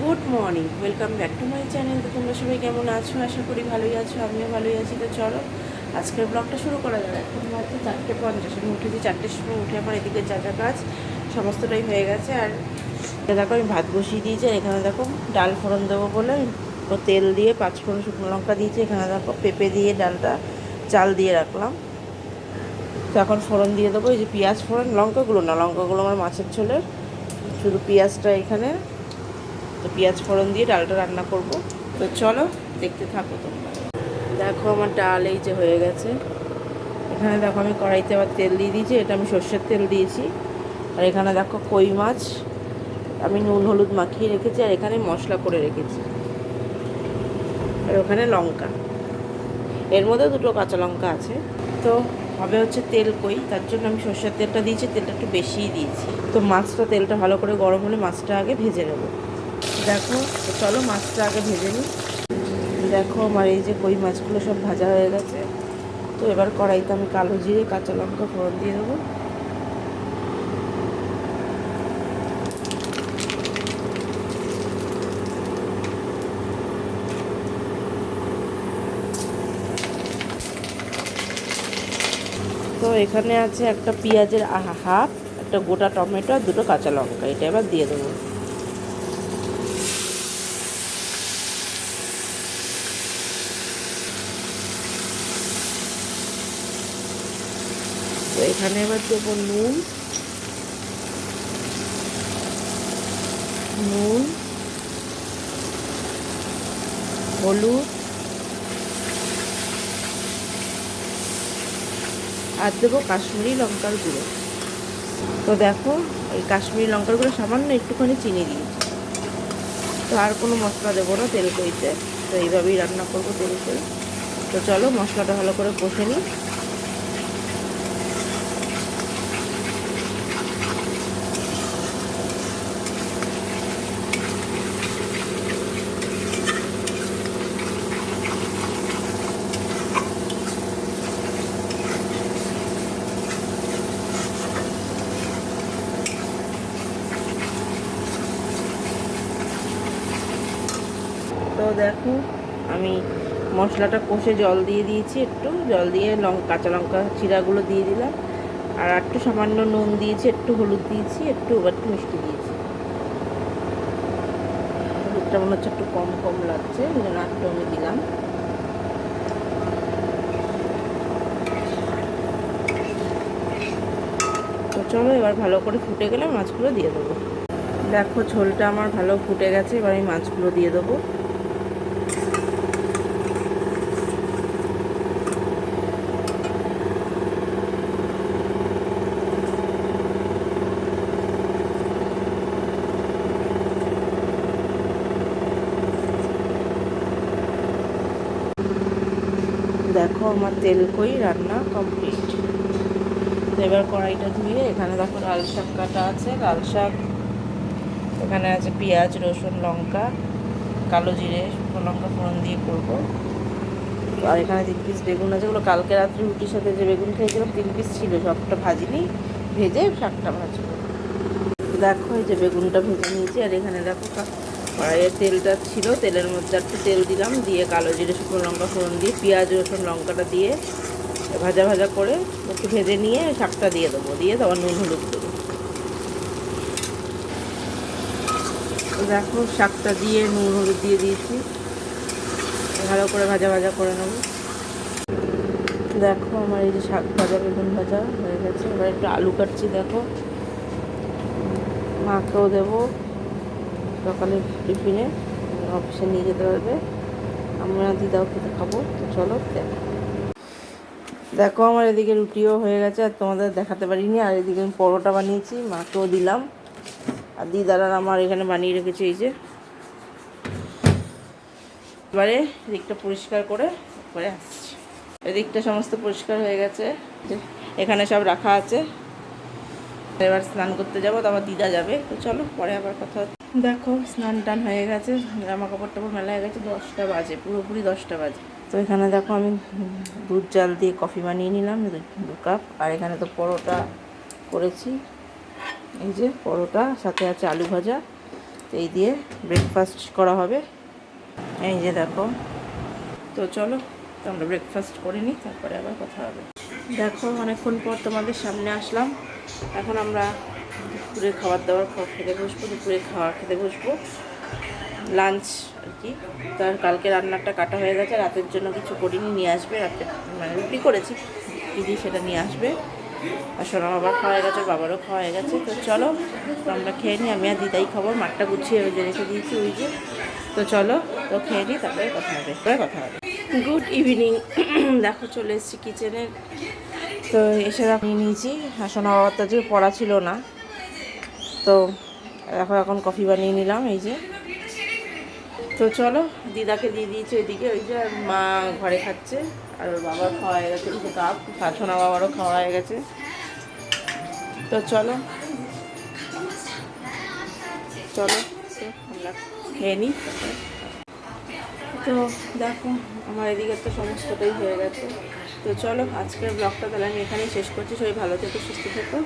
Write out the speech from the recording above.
Good morning welcome back to my channel তো তোমরা সবাই কেমন আছো? আশা করি ভালোই আছো, আমিও ভালোই আছি। তো চলো, আজকের ব্লগটা শুরু করা যাবে এখন মাত্র চারটে পঞ্চাশ। আমি উঠেছি চারটের সময়, উঠে আমার এদিকে যা যা কাজ, সমস্তটাই হয়ে গেছে। আর দেখো, আমি ভাত বসিয়ে দিয়েছি, আর এখানে দেখো, ডাল ফোড়ন দেবো বলে ও তেল দিয়ে পাঁচ ফোড়ন শুকনো লঙ্কা দিয়েছি। এখানে দেখো, পেঁপে দিয়ে ডালটা চাল দিয়ে রাখলাম। তো এখন ফোড়ন দিয়ে দেবো। এই যে পেঁয়াজ ফোড়ন, লঙ্কাগুলো না, লঙ্কাগুলো আমার মাছের ঝোলের। শুধু পেঁয়াজটা এখানে। তো পেঁয়াজ ফোড়ন দিয়ে ডালটা রান্না করব। তো চলো, দেখতে থাকো তোমরা। দেখো আমার ডাল এই যে হয়ে গেছে। এখানে দেখো আমি কড়াইতে আবার তেল দিয়ে দিয়েছি, এটা আমি সর্ষের তেল দিয়েছি। আর এখানে দেখো কই মাছ। আমি নুন হলুদ মাখিয়ে রেখেছি আর এখানে মশলা করে রেখেছি। আর ওখানে লঙ্কা। এর মধ্যে দুটো কাঁচা লঙ্কা আছে। তো হবে হচ্ছে তেল কই, তার জন্য আমি সর্ষের তেলটা দিয়েছি, তেলটা একটু বেশিই দিয়েছি। তো মাছটা তেলটা ভালো করে গরম হলে মাছটা আগে ভেজে নেব। দেখো, তো চলো মাছটা আগে ভেজে নিই। দেখো আমার এই যে কই মাছগুলো সব ভাজা হয়ে গেছে। তো এবার কড়াইতে আমি কালো জিরে, কাঁচা লঙ্কা ফোড়ন দিয়ে দেবো। তো এখানে আছে একটা পেঁয়াজের হাফ, একটা গোটা টমেটো আর দুটো কাঁচা লঙ্কা। এটা এবার দিয়ে দেবো। তো এখানে এবার দেবো নুন। নুন। হলুদ। আর দেবো কাশ্মীরি লঙ্কার গুঁড়ো। তো দেখো, এই কাশ্মীরি লঙ্কার গুঁড়ো সামান্য একটুখানি চিনি দিয়েছি। তো আর কোনো মশলা দেবো না তেল কইতে। তো এইভাবেই রান্না করব তেল কই তো চলো মশলাটা ভালো করে কষে নিই। তো দেখো, আমি মশলাটা কষে জল দিয়ে দিয়েছি একটু। জল দিয়ে লঙ্কা কাঁচা লঙ্কা চিরাগুলো দিয়ে দিলাম। আর একটু সামান্য নুন দিয়েছি, একটু হলুদ দিয়েছি, একটু একটু মিষ্টি দিয়েছি। হলুদটা মনে হচ্ছে একটু কম কম লাগছে ওই জন্য একটু আমি দিলাম। চলো, এবার ভালো করে ফুটে গেলে মাছগুলো দিয়ে দেবো। দেখো, ঝোলটা আমার ভালো ফুটে গেছে, এবার আমি মাছগুলো দিয়ে দেবো। দেখো আমার তেল কই, রান্না কমপ্লিট তো এবার কড়াইটা ধুয়ে এখানে দেখো লাল শাক কাটা আছে। লাল শাক, এখানে আছে পেঁয়াজ, রসুন, লঙ্কা, কালো জিরে, শুকনো লঙ্কা ফোড়ন দিয়ে করব। আর এখানে তিন পিস বেগুন আছে। ওগুলো কালকে রাত্রে রুটির সাথে যে বেগুন খেয়েছিলাম, তিন পিস ছিল। সবটা ভাজিনি, ভেজে শাকটা ভাজবো। দেখো এই যে বেগুনটা ভেজে নিয়েছি। আর এখানে দেখো কড়াইয়ের তেলটা ছিল, তেলের মধ্যে একটু তেল দিলাম, দিয়ে কালো জিরে, শুকনো লঙ্কা, ফোড়ন দিয়ে, পেঁয়াজ, রসুন, লঙ্কাটা দিয়ে ভাজা ভাজা করে একটু ভেজে নিয়ে শাকটা দিয়ে দেবো, দিয়ে তারপর নুন, হলুদ দেবো। দেখো, শাকটা দিয়ে, নুন, হলুদ দিয়ে দিয়েছি। ভালো করে ভাজা ভাজা করে নেব। দেখো, আমার এই যে শাক ভাজা, বেগুন ভাজা হয়ে গেছে। এবার একটু আলু কাটছি, দেখো। মাকেও দেবো। সকালে টিফিনে অফিসে নিয়ে যেতে পারবে। আমরা দিদাও খেতে খাব, তো চলো দেখো দেখো আমার এদিকে রুটিও হয়ে গেছে, আর তোমাদের দেখাতে পারিনি। আর এদিকে আমি পরোটা বানিয়েছি, মাকেও দিলাম। আর দিদারা আমার এখানে বানিয়ে রেখেছে এই যে। এবারে এদিকটা পরিষ্কার করে পরে আসছি। এদিকটা সমস্ত পরিষ্কার হয়ে গেছে। এখানে সব রাখা আছে। এবার স্নান করতে যাব তারপর দিদা যাবে। তো চলো পরে আবার কথা দেখো, স্নান টান হয়ে গেছে, জামা কাপড় টাপড় মেলা হয়ে গেছে, দশটা বাজে, পুরোপুরি দশটা বাজে। তো এখানে দেখো আমি দুধ জাল দিয়ে কফি বানিয়ে নিলাম দু- কাপ, আর এখানে তো পরোটা করেছি। এই যে পরোটা, সাথে আছে আলু ভাজা এই দিয়ে ব্রেকফাস্ট করা হবে। এই যে দেখো। তো চলো তো আমরা ব্রেকফাস্ট করে নিই, তারপরে আবার কথা হবে। দেখো, অনেকক্ষণ পর তোমাদের সামনে আসলাম। এখন আমরা দুপুরে খাবার দাবার খেতে বসবো, দুপুরে খাওয়া খেতে বসবো। লাঞ্চ আর কি। তার কালকে রান্নাটা কাটা হয়ে গেছে, রাতের জন্য কিছু করিনি, নিয়ে আসবে। রাতে মানে রুটি করেছি, দিদি সেটা নিয়ে আসবে। আর সোনা বাবার খাওয়া হয়ে গেছে বাবারও খাওয়া হয়ে গেছে। তো চলো, আমরা খেয়ে নিই আমি আর দিদাই খাব, মাঠটা গুছিয়ে ওই যে রেখে দিয়েছি ওই যে। তো চলো, তো খেয়ে নিই তারপরে কথা হবে তারপরে কথা হবে। গুড ইভিনিং দেখো, চলে এসেছি কিচেনে তো এসে নিয়ে নিয়েছি। আর সোনা বাবার তো যে পড়া ছিল না। তো এখন এখন কফি বানিয়ে নিলাম, এই যে। তো চলো, দিদাকে দিয়ে দিয়েছে ওইদিকে, ওই যে মা ঘরে খাচ্ছে, আর ওর বাবার খাওয়া গেছে কিছু কাপ। শাসনা বাবারও খাওয়া হয়ে গেছে। তো চলো চলো খেয়ে নিই। তো দেখো, আমার এদিকে তো সমস্তটাই হয়ে গেছে। তো চলো, আজকের ব্লগটা তাহলে আমি এখানেই শেষ করছি। সবাই ভালো থেকো, সুস্থ থেকো।